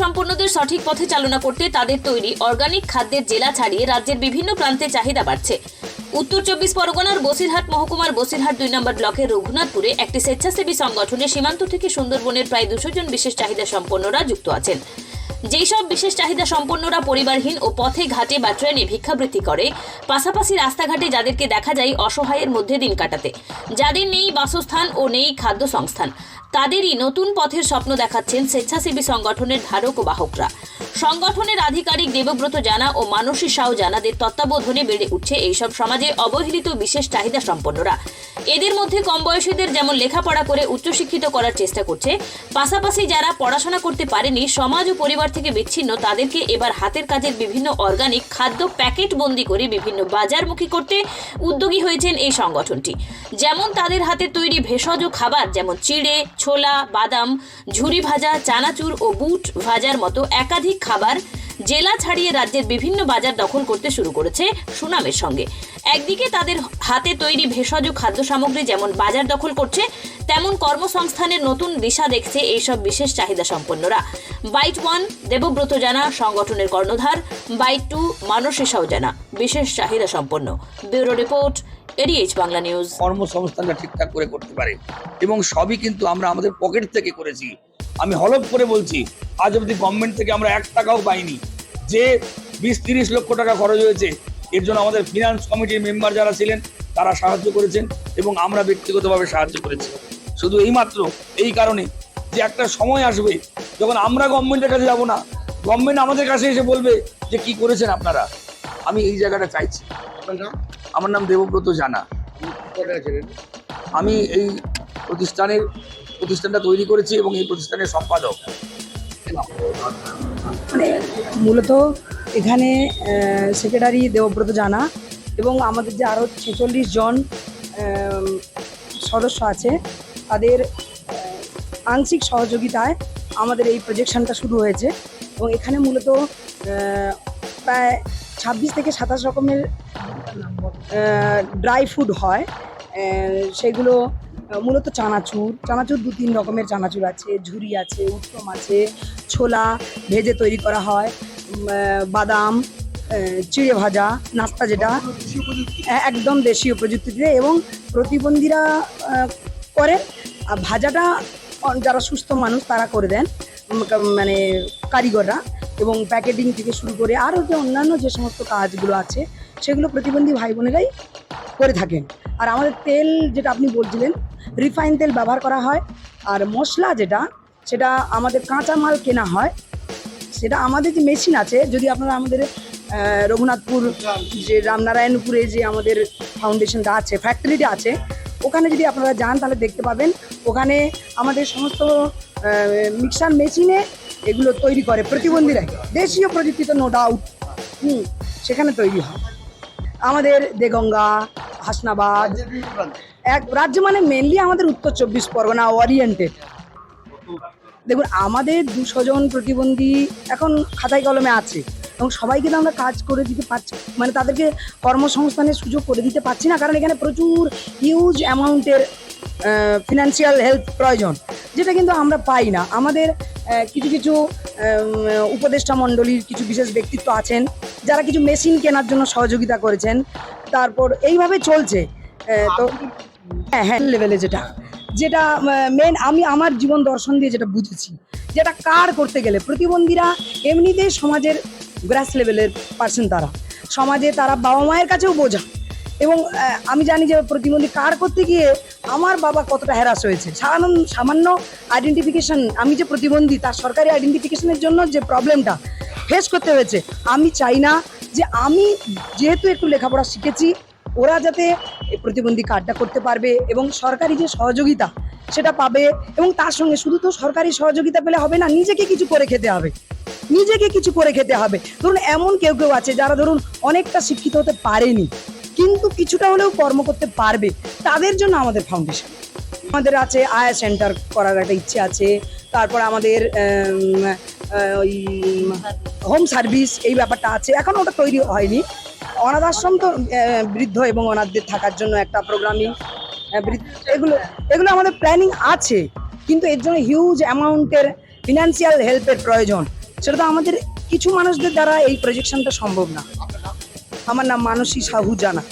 সম্পন্নদের সঠিক পথে চালনা করতে তাদের তৈরি অর্গানিক খাদ্যের জেলা ছাড়িয়ে রাজ্যের বিভিন্ন প্রান্তে চাহিদা বাড়ছে। উত্তর চব্বিশ পরগনার বসিরহাট মহকুমার বসিরহাট দুই নম্বর ব্লকের রঘুনাথপুরে একটি স্বেচ্ছাসেবী সংগঠনে সীমান্ত থেকে সুন্দরবনের প্রায় দুশো জন বিশেষ চাহিদা সম্পন্নরা যুক্ত আছেন। যেই সব বিশেষ চাহিদা সম্পন্নরা পরিবারহীন ও পথে ঘাটে বা ট্রেনে ভিক্ষাবৃত্তি করে, পাশাপাশি রাস্তাঘাটে যাদেরকে দেখা যায় অসহায়ের মধ্যে দিন কাটাতে। যাদের নেই বাসস্থান ও নেই খাদ্য সংস্থান। তাদেরই নতুন পথের স্বপ্ন দেখাচ্ছেন স্বেচ্ছাসেবী সংগঠনের ধারক ও বাহকরা। সংগঠনের আধিকারিক দেবব্রত জানা ও মানসী সাউ জানাদের তত্ত্বাবধানে বেড়ে উঠছে এইসব সমাজে অবহেলিত বিশেষ চাহিদা সম্পন্নরা এদের মধ্যে কম বয়সীদের যেমন লেখাপড়া করে উচ্চশিক্ষিত করার চেষ্টা করছে, পাশাপাশি যারা পড়াশোনা করতে পারেনি, সমাজ ও পরিবার থেকে বিচ্ছিন্ন, তাদেরকে এবার হাতের কাজের বিভিন্ন অর্গানিক খাদ্য প্যাকেট বন্দি করে বিভিন্ন বাজারমুখী করতে উদ্যোগী হয়েছেন এই সংগঠনটি। যেমন তাদের হাতে তৈরি ভেষজ খাবার, যেমন চিড়ে, ছোলা, বাদাম, ঝুরি ভাজা, চানাচুর ও বুট ভাজার মতো একাধিক খাবার জেলা ছাড়িয়ে রাজ্যের বিভিন্ন বাজার দখল করতে শুরু করেছে সুনামের সঙ্গে। একদিকে তাদের হাতে তৈরি ভেষজ খাদ্য সামগ্রী যেমন বাজার দখল করছে, তেমন কর্মসংস্থানের নতুন দিশা দেখছে এইসব বিশেষ চাহিদা সম্পন্নরা। বাইট ওয়ান, দেবব্রত জানা, সংগঠনের কর্ণধার। বাইট টু, মানসী জানা, বিশেষ চাহিদা সম্পন্ন। Bureau report, ADH Bangla news. কর্মসংস্থানটা ঠিকঠাক করে করতে পারে এবং সবই কিন্তু আমরা আমাদের পকেট থেকে করেছি। আমি হলফ করে বলছি, আজ অবধি গভর্নমেন্ট থেকে আমরা এক টাকাও পাইনি। যে বিশ তিরিশ লক্ষ টাকা খরচ হয়েছে এর জন্য আমাদের ফিনান্স কমিটির মেম্বার যারা ছিলেন তারা সাহায্য করেছেন এবং আমরা ব্যক্তিগতভাবে সাহায্য করেছি। শুধু এইমাত্র এই কারণে যে একটা সময় আসবে যখন আমরা গভর্নমেন্টের কাছে যাব না গভর্নমেন্ট আমাদের কাছে এসে বলবে যে কি করেছেন আপনারা। আমি এই জায়গাটা চাইছি। আমার নাম দেবব্রত জানা। আমি এই প্রতিষ্ঠানের প্রতিষ্ঠানটা তৈরি করেছি এবং এই প্রতিষ্ঠানের সম্পাদক। মানে মূলত এখানে সেক্রেটারি দেবব্রত জানা এবং আমাদের যে আরও ছেচল্লিশ জন সদস্য আছে, তাদের আংশিক সহযোগিতায় আমাদের এই প্রজেকশনটা শুরু হয়েছে এবং এখানে মূলত প্রায় ছাব্বিশ থেকে সাতাশ রকমের ড্রাই ফুড হয়। সেগুলো মূলত চানাচুর। চানাচুর দু তিন রকমের চানাচুর আছে, ঝুরি আছে, উত্তম আছে, ছোলা ভেজে তৈরি করা হয় বাদাম চিড়ে ভাজা, নাস্তা যেটা। একদম দেশীয় প্রযুক্তিতে এবং প্রতিবন্ধীরা করেন আর ভাজাটা যারা সুস্থ মানুষ, তারা করে দেন মানে কারিগররা এবং প্যাকেটিং থেকে শুরু করে আরও যে অন্যান্য যে সমস্ত কাজগুলো আছে, সেগুলো প্রতিবন্ধী ভাই বোনেরাই করে থাকেন। আর আমাদের তেল যেটা আপনি বলছিলেন রিফাইন তেল ব্যবহার করা হয়। আর মশলা যেটা, সেটা আমাদের কাঁচা মাল কেনা হয়। সেটা আমাদের যে মেশিন আছে, যদি আপনারা আমাদের রঘুনাথপুর, যে রামনারায়ণপুরে যে আমাদের ফাউন্ডেশনটা আছে ফ্যাক্টরিটা আছে, ওখানে যদি আপনারা যান, তাহলে দেখতে পাবেন। ওখানে আমাদের সমস্ত মিক্সার মেশিনে এগুলো তৈরি করে প্রতিবন্ধীরা দেশীয় প্রযুক্তিতে নো ডাউট হুম, সেখানে তৈরি হয়। আমাদের দেগঙ্গা হাসনাবাদ। এক রাজ্য মানে মেনলি আমাদের উত্তর চব্বিশ পরগনা ওরিয়েন্টেড দেখুন আমাদের দুশো জন প্রতিবন্ধী এখন খাতায় কলমে আছে এবং সবাইকে তো আমরা কাজ করে দিতে পারছি মানে তাদেরকে কর্মসংস্থানের সুযোগ করে দিতে পারছি না কারণ এখানে প্রচুর হিউজ অ্যামাউন্টের ফিনান্সিয়াল হেল্প প্রয়োজন যেটা কিন্তু আমরা পাই না। আমাদের কিছু কিছু উপদেষ্টা মণ্ডলীর কিছু বিশেষ ব্যক্তিত্ব আছেন যারা কিছু মেশিন কেনার জন্য সহযোগিতা করেছেন। তারপর এইভাবে চলছে। তো হ্যাঁ হ্যাঁ লেভেলে যেটা। যেটা মেন আমি আমার জীবন দর্শন দিয়ে যেটা বুঝেছি, যেটা কার করতে গেলে, প্রতিবন্ধীরা এমনিতেই সমাজের গ্রাস লেভেলের পার্সন তারা। সমাজে তারা বাবা মায়ের কাছেও বোঝা। এবং আমি জানি যে প্রতিবন্ধী কার করতে গিয়ে আমার বাবা কতটা হ্যারাস হয়েছে। সামান্য সামান্য আইডেন্টিফিকেশন আমি যে প্রতিবন্ধী, তার সরকারি আইডেন্টিফিকেশনের জন্য যে প্রবলেমটা ফেস করতে হয়েছে, আমি চাই না যে আমি যেহেতু একটু লেখাপড়া শিখেছি, ওরা যাতে প্রতিবন্ধী কার্ডটা করতে পারবে এবং সরকারি যে সহযোগিতা সেটা পাবে এবং তার সঙ্গে শুধু তো সরকারি সহযোগিতা পেলে হবে না, নিজেকে কিছু করে খেতে হবে। নিজেকে কিছু করে খেতে হবে। ধরুন এমন কেউ কেউ আছে যারা ধরুন অনেকটা শিক্ষিত হতে পারেনি, কিন্তু কিছুটা হলেও কর্ম করতে পারবে, তাদের জন্য আমাদের ফাউন্ডেশন আমাদের আছে আয়া সেন্টার করার একটা ইচ্ছে আছে তারপর আমাদের ওই হোম সার্ভিস এই ব্যাপারটা আছে। এখন ওটা তৈরি হয়নি। অনাথ আশ্রম তো বৃদ্ধ এবং অনাথদের থাকার জন্য একটা প্রোগ্রামিং এগুলো এগুলো আমাদের প্ল্যানিং আছে, কিন্তু এর জন্য হিউজ অ্যামাউন্টের ফিনান্সিয়াল হেল্পের প্রয়োজন। সেটা তো আমাদের, কিছু মানুষদের দ্বারা এই প্রজেকশনটা সম্ভব না। আমার নাম মানসী সাহু জানা।